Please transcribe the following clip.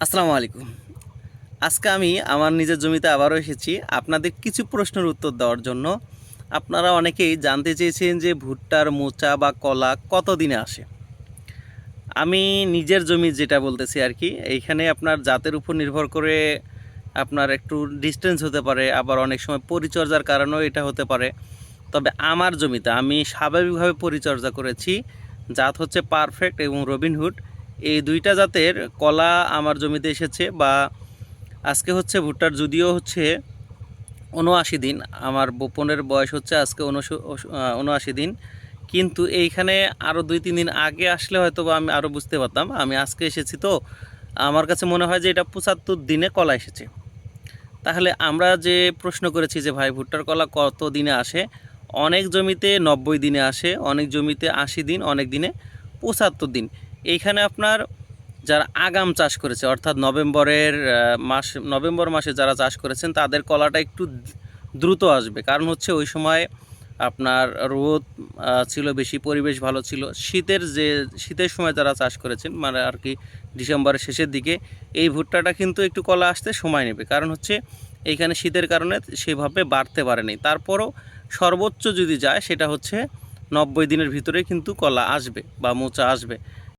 আসসালামু আলাইকুম। আজকে আমি আমার নিজের জমিতে আবারও এসেছি। আপনাদের কিছু প্রশ্নের উত্তর দেওয়ার জন্য। আপনারা অনেকেই জানতে চেয়েছেন যে ভুট্টার মোচা বা কলা কত দিনে আসে? আমি নিজের জমি যেটা বলতেছি আর কি, এইখানে আপনার জাতের উপর নির্ভর করে আপনার একটু ডিস্টেন্স হতে পারে, আবার অনেক সময় পরিচর্যার কারণেও এটা হতে পারে। তবে আমার জমিতে আমি স্বাভাবিকভাবে পরিচর্যা করেছি। জাত হচ্ছে পারফেক্ট এবং রবিনহুড। এই দুইটা জাতের কলা আমার জমিতে এসেছে বা আজকে হচ্ছে ভুট্টার যদিও হচ্ছে উনআশি দিন, আমার বোপনের বয়স হচ্ছে আজকে উনআশি দিন। কিন্তু এইখানে আরও দুই, তিন দিন আগে আসলে হয়তো বা আমি আরও বুঝতে পারতাম, আমি আজকে এসেছি তো, আমার কাছে মনে হয় যে এটা পঁচাত্তর দিনে কলা এসেছে। তাহলে আমরা যে প্রশ্ন করেছি যে ভাই ভুট্টার কলা কত দিনে আসে, অনেক জমিতে নব্বই দিনে আসে, অনেক জমিতে আশি দিন, অনেক দিনে পঁচাত্তর দিন। এইখানে আপনার যারা আগাম চাষ করেছে, অর্থাৎ নভেম্বরের মাস, নভেম্বর মাসে যারা চাষ করেছেন, তাদের কলাটা একটু দ্রুত আসবে। কারণ হচ্ছে ওই সময় আপনার রোদ ছিল, বেশি পরিবেশ ভালো ছিল। শীতের যে, শীতের সময় যারা চাষ করেছেন মানে আর কি ডিসেম্বরের শেষের দিকে, এই ভুট্টাটা কিন্তু একটু কলা আসতে সময় নেবে। কারণ হচ্ছে এইখানে শীতের কারণে সেভাবে বাড়তে পারেনি। তারপরও সর্বোচ্চ যদি যায়, সেটা হচ্ছে নব্বই দিনের ভিতরে কিন্তু কলা আসবে বা মোচা আসবে।